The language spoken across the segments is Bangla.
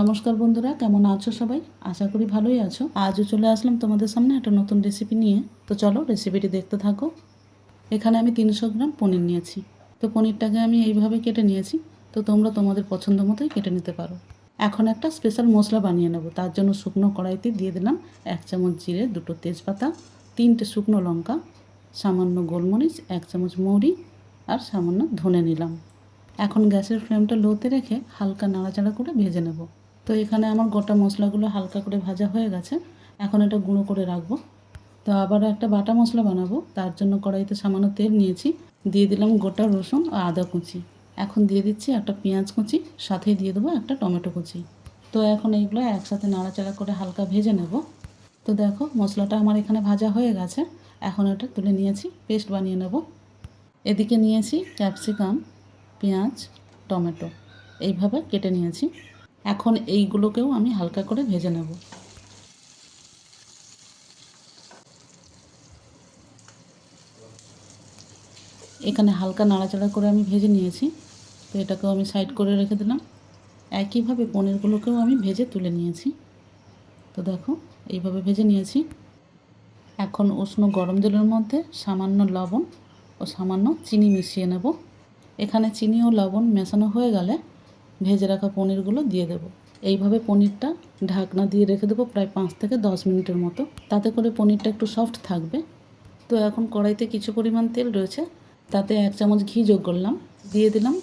নমস্কার বন্ধুরা, কেমন আছো সবাই? আশা করি ভালোই আছো। আজও চলে আসলাম তোমাদের সামনে একটা নতুন রেসিপি নিয়ে। তো চলো রেসিপিটি দেখতে থাকো। এখানে আমি তিনশো গ্রাম পনির নিয়েছি। তো পনিরটাকে আমি এইভাবে কেটে নিয়েছি। তো তোমরা তোমাদের পছন্দ মতোই কেটে নিতে পারো। এখন একটা স্পেশাল মশলা বানিয়ে নেব। তার জন্য শুকনো কড়াইতে দিয়ে দিলাম এক চামচ জিরে, দুটো তেজপাতা, তিনটে শুকনো লঙ্কা, সামান্য গোলমরিচ, এক চামচ মৌরি আর সামান্য ধনে নিলাম। এখন গ্যাসের ফ্লেমটা লোতে রেখে হালকা নাড়াচাড়া করে ভেজে নেব। তো এখানে আমার গোটা মশলাগুলো হালকা করে ভাজা হয়ে গেছে। এখন এটা গুঁড়ো করে রাখব। তো আবার একটা বাটা মশলা বানাবো। তার জন্য কড়াইতে সামান্য তেল নিয়েছি। দিয়ে দিলাম গোটা রসুন আর আদা কুচি। এখন দিয়ে দিচ্ছি একটা পেঁয়াজ কুচি সাথে দিয়ে দেবো একটা টমেটো কুচি। তো এখন এইগুলো একসাথে নাড়াচাড়া করে হালকা ভেজে নেব। তো দেখো, মশলাটা আমার এখানে ভাজা হয়ে গেছে। এখন এটা তুলে নিয়েছি, পেস্ট বানিয়ে নেব। এদিকে নিয়েছি ক্যাপসিকাম, পেঁয়াজ, টমেটো। এইভাবে কেটে নিয়েছি। এখন এইগুলোকেও আমি হালকা করে ভেজে নেব। এখানে হালকা নাড়াচাড়া করে আমি ভেজে নিয়েছি। তো এটাকেও আমি সাইড করে রেখে দিলাম। একইভাবে পনিরগুলোকেও আমি ভেজে তুলে নিয়েছি। তো দেখো, এইভাবে ভেজে নিয়েছি। এখন উষ্ণ গরম জলের মধ্যে সামান্য লবণ ও সামান্য চিনি মিশিয়ে নেব। এখানে চিনি ও লবণ মেশানো হয়ে গেলে ভেজে রাখা পনিরগুলো দিয়ে দেবো। এইভাবে পনিরটা ঢাকনা দিয়ে রেখে দেবো প্রায় পাঁচ থেকে দশ মিনিটের মতো। তাতে করে পনিরটা একটু সফট থাকবে। তো এখন কড়াইতে কিছু পরিমাণ তেল রয়েছে। তাতে এক চামচ ঘি যোগ করলাম। দিয়ে দিলাম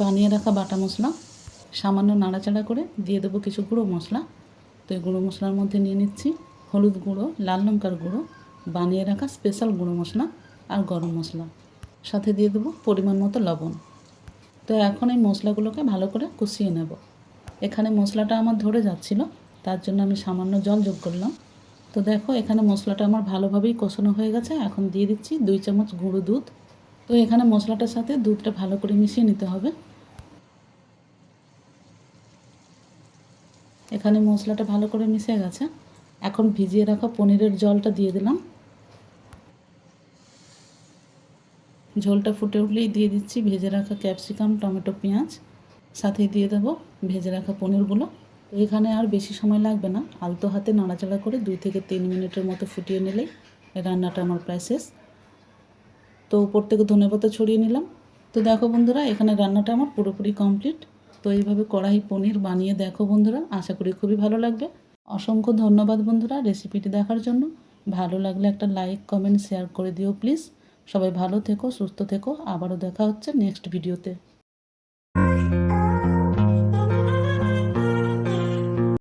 বানিয়ে রাখা বাটা মশলা। সামান্য নাড়াচাড়া করে দিয়ে দেবো কিছু গুঁড়ো মশলা। তো এই গুঁড়ো মশলার মধ্যে নিয়ে নিচ্ছি হলুদ গুঁড়ো, লাল লঙ্কার গুঁড়ো, বানিয়ে রাখা স্পেশাল গুঁড়ো মশলা আর গরম মশলা। সাথে দিয়ে দেবো পরিমাণ মতো লবণ। তো এখন এই মশলাগুলোকে ভালো করে কষিয়ে নেব। এখানে মশলাটা আমার ধরে যাচ্ছিল, তার জন্য আমি সামান্য জল যোগ করলাম। তো দেখো, এখানে মশলাটা আমার ভালোভাবেই কষানো হয়ে গেছে। এখন দিয়ে দিচ্ছি দুই চামচ গুঁড়ো দুধ। তো এখানে মশলাটার সাথে দুধটা ভালো করে মিশিয়ে নিতে হবে। এখানে মশলাটা ভালো করে মিশে গেছে। এখন ভিজিয়ে রাখা পনিরের জলটা দিয়ে দিলাম। ঝোলটা ফুটে উঠলেই দিয়ে দিচ্ছি ভেজে রাখা ক্যাপসিকাম, টমেটো, পেঁয়াজ। সাথে দিয়ে দেবো ভেজে রাখা পনিরগুলো। তো এখানে আর বেশি সময় লাগবে না। আলতো হাতে নাড়াচাড়া করে দুই থেকে তিন মিনিটের মতো ফুটিয়ে নিলেই রান্নাটা আমার প্রায় শেষ। তো উপর থেকে ধনেপাতা ছড়িয়ে নিলাম। তো দেখো বন্ধুরা, এখানে রান্নাটা আমার পুরোপুরি কমপ্লিট। তো এইভাবে কড়াই পনির বানিয়ে দেখো বন্ধুরা, আশা করি খুবই ভালো লাগবে। অসংখ্য ধন্যবাদ বন্ধুরা রেসিপিটি দেখার জন্য। ভালো লাগলে একটা লাইক, কমেন্ট, শেয়ার করে দিও প্লিজ। সবাই ভালো থেকো সুস্থ থেকো। আবারও দেখা হচ্ছে নেক্সট ভিডিওতে